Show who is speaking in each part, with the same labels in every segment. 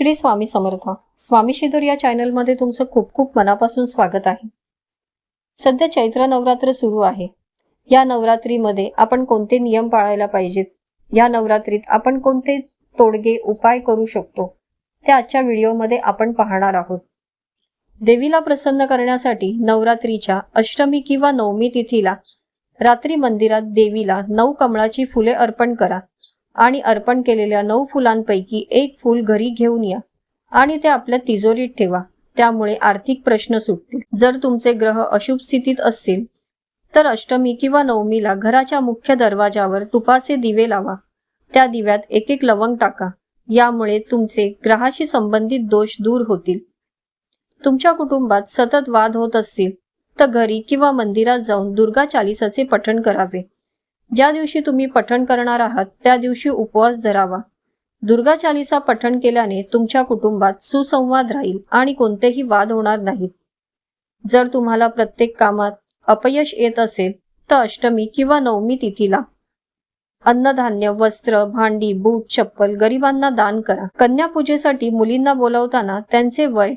Speaker 1: श्री स्वामी समर्थ. स्वामी शिदूर या चॅनलमध्ये तुमचं खूप खूप मनापासून स्वागत आहे. सध्या चैत्र नवरात्र सुरू आहे. या नवरात्रीमध्ये आपण कोणते नियम पाळायला पाहिजेत? या नवरात्रीत आपण कोणते तोडगे उपाय करू शकतो? ते आजच्या व्हिडिओमध्ये आपण पाहणार आहोत. देवीला प्रसन्न करण्यासाठी नवरात्रीच्या अष्टमी किंवा नवमी तिथीला रात्री मंदिरात देवीला नऊ कमळाची फुले अर्पण करा. आणि अर्पण केलेल्या नऊ फुलांपैकी एक फूल घरी घेऊन या आणि ते आपल्या तिजोरीत ठेवा. त्यामुळे आर्थिक प्रश्न सुटतील. जर तुमचे ग्रह अशुभ स्थितीत असतील तर अष्टमी किंवा नवमीला घराच्या मुख्य दरवाजावर तुपाचे दिवे लावा. त्या दिव्यात एक एक लवंग टाका. यामुळे तुमचे ग्रहाशी संबंधित दोष दूर होतील. तुमच्या कुटुंबात सतत वाद होत असतील तर घरी किंवा मंदिरात जाऊन दुर्गा चालिसाचे पठण करावे. ज्या दिवशी तुम्ही पठण करणार आहात त्या दिवशी उपवास धरावा. दुर्गा चालिसा पठण केल्याने तुमच्या कुटुंबात सुसंवाद राहील आणि कोणतेही वाद होणार नाहीत. जर तुम्हाला प्रत्येक कामात अपयश येत असेल तर अष्टमी किंवा नवमी तिथीला. अन्नधान्य वस्त्र भांडी बूट चप्पल गरिबांना दान करा. कन्या पूजेसाठी मुलींना बोलवताना त्यांचे वय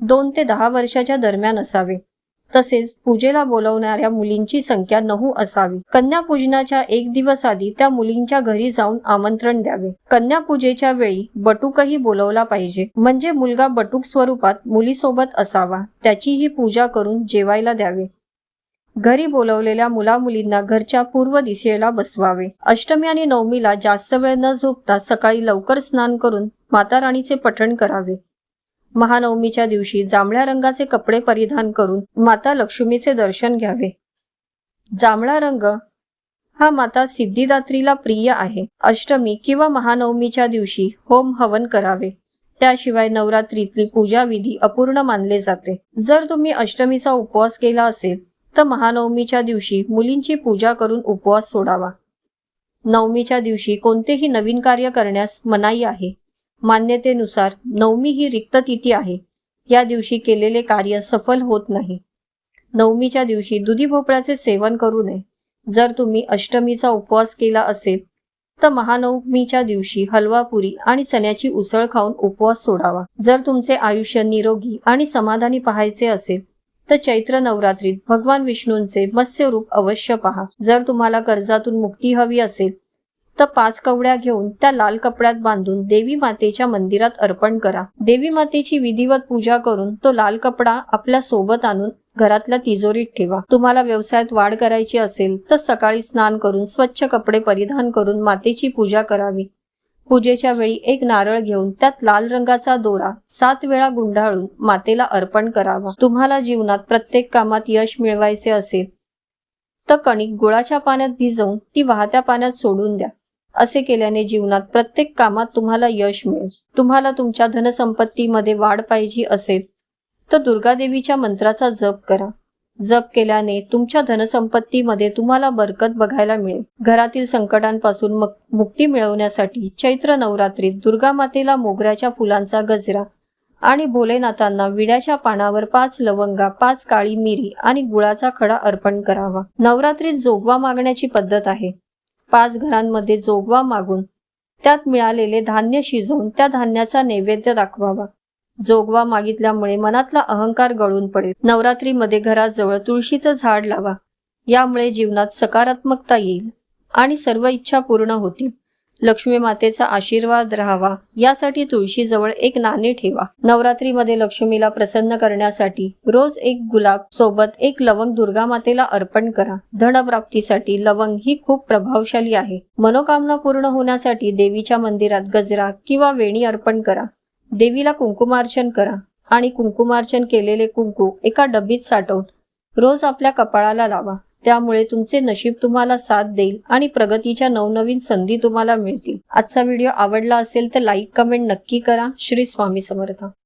Speaker 1: दोन ते दहा वर्षाच्या दरम्यान असावे. तसेच पूजेला बोलवणाऱ्या मुलींची संख्या नऊ असावी. कन्या पूजनाच्या एक दिवस आधी त्या मुलींच्या घरी जाऊन आमंत्रण द्यावे. कन्या पूजेच्या वेळी बटूकही बोलवला पाहिजे. म्हणजे मुलगा बटूक स्वरूपात मुलीसोबत असावा. त्याचीही पूजा करून जेवायला द्यावे. घरी बोलवलेल्या मुला मुलींना घरच्या पूर्व दिशेला बसवावे. अष्टमी आणि नवमीला जास्त वेळ न झोपता सकाळी लवकर स्नान करून माता राणीचे पठण करावे. महानवमीच्या दिवशी जांभळ्या रंगाचे कपडे परिधान करून माता लक्ष्मीचे दर्शन घ्यावे. जांभळा रंग हा माता सिद्धिदात्रीला प्रिय आहे. अष्टमी किंवा महानवमीच्या दिवशी होम हवन करावे. त्याशिवाय नवरात्रीतली पूजा विधी अपूर्ण मानले जाते. जर तुम्ही अष्टमीचा उपवास केला असेल तर महानवमीच्या दिवशी मुलींची पूजा करून उपवास सोडावा. नवमीच्या दिवशी कोणतेही नवीन कार्य करण्यास मनाई आहे. मान्यतेनुसार नवमी ही रिक्त तिथी आहे. या दिवशी केलेले कार्य सफल होत नाही. नवमीच्या दिवशी दुधी भोपळ्याचे सेवन करू नये. जर तुम्ही अष्टमीचा उपवास केला असेल तर महानवमीच्या दिवशी हलवा पुरी आणि चण्याची उसळ खाऊन उपवास सोडावा. जर तुमचे आयुष्य निरोगी आणि समाधानी पाहायचे असेल तर चैत्र नवरात्रीत भगवान विष्णूंचे मत्स्य रूप अवश्य पहा. जर तुम्हाला कर्जातून मुक्ती हवी असेल तर पाच कवड्या घेऊन त्या लाल कपड्यात बांधून देवी मातेच्या मंदिरात अर्पण करा. देवी मातेची विधिवत पूजा करून तो लाल कपडा आपल्यासोबत आणून घरातल्या तिजोरीत ठेवा. तुम्हाला व्यवसायात वाढ करायची असेल तर सकाळी स्नान करून स्वच्छ कपडे परिधान करून मातेची पूजा करावी. पूजेच्या वेळी एक नारळ घेऊन त्यात लाल रंगाचा दोरा सात वेळा गुंडाळून मातेला अर्पण करावा. तुम्हाला जीवनात प्रत्येक कामात यश मिळवायचे असेल तर कणिक गुळाच्या पाण्यात भिजवून ती वाहत्या पाण्यात सोडून द्या. असे केल्याने जीवनात प्रत्येक कामात तुम्हाला यश मिळेल. तुम्हाला तुमच्या धनसंपत्तीमध्ये वाढ पाहिजे असेल तर दुर्गादेवीच्या मंत्राचा जप करा. जप केल्याने तुमच्या धनसंपत्तीमध्ये तुम्हाला बरकत बघायला मिळेल. घरातील संकटांपासून मक- मुक्ती मिळवण्यासाठी चैत्र नवरात्रीत दुर्गा मातेला मोगऱ्याच्या फुलांचा गजरा आणि भोलेनाथांना विड्याच्या पानावर पाच लवंगा पाच काळी मिरी आणि गुळाचा खडा अर्पण करावा. नवरात्रीत जोगवा मागण्याची पद्धत आहे. पाच घरांमध्ये जोगवा मागून त्यात मिळालेले धान्य शिजवून त्या धान्याचा नैवेद्य दाखवावा. जोगवा मागितल्यामुळे मनातला अहंकार गळून पडेल. नवरात्रीमध्ये घराजवळ तुळशीचं झाड लावा. यामुळे जीवनात सकारात्मकता येईल आणि सर्व इच्छा पूर्ण होतील. लक्ष्मी मातेचा आशीर्वाद राहावा. यासाठी तुळशीजवळ एक नाणे ठेवा. नवरात्रीमध्ये लक्ष्मीला प्रसन्न करण्यासाठी रोज एक गुलाब सोबत एक लवंग दुर्गा मातेला अर्पण करा. धनप्राप्तीसाठी लवंग ही खूप प्रभावशाली आहे. मनोकामना पूर्ण होण्यासाठी देवीच्या मंदिरात गजरा किंवा वेणी अर्पण करा. देवीला कुंकुमार्चन करा आणि कुंकुमार्चन केलेले कुंकू एका डबीत साठवून रोज आपल्या कपाळाला लावा. त्यामुळे तुमचे नशीब तुम्हाला साथ देईल आणि प्रगतीच्या नवनवीन संधी तुम्हाला मिळतील. आजचा व्हिडिओ आवडला असेल तर लाईक कमेंट नक्की करा. श्री स्वामी समर्थ.